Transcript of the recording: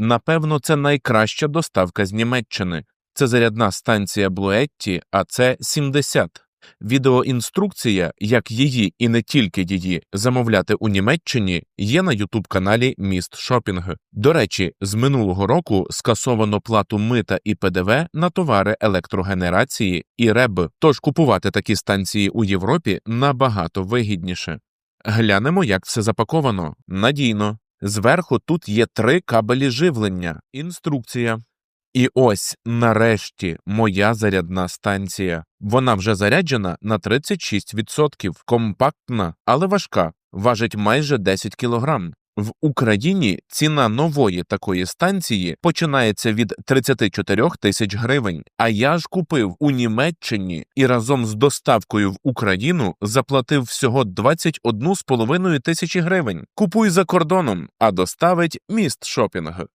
напевно, це найкраща доставка з Німеччини. Це зарядна станція Блуетті, а це 70. Відеоінструкція, як її і не тільки її замовляти у Німеччині, є на ютуб-каналі Міст Шопінг. До речі, з минулого року скасовано плату мита і ПДВ на товари електрогенерації і РЕБ, тож купувати такі станції у Європі набагато вигідніше. Глянемо, як все запаковано. Надійно. Зверху тут є три кабелі живлення, інструкція. І ось, нарешті, моя зарядна станція. Вона вже заряджена на 36%, компактна, але важка, важить майже 10 кг. В Україні ціна нової такої станції починається від 34 тисяч гривень. А я ж купив у Німеччині і разом з доставкою в Україну заплатив всього 21,5 тисячі гривень. Купуй за кордоном, а доставить міст шопінг.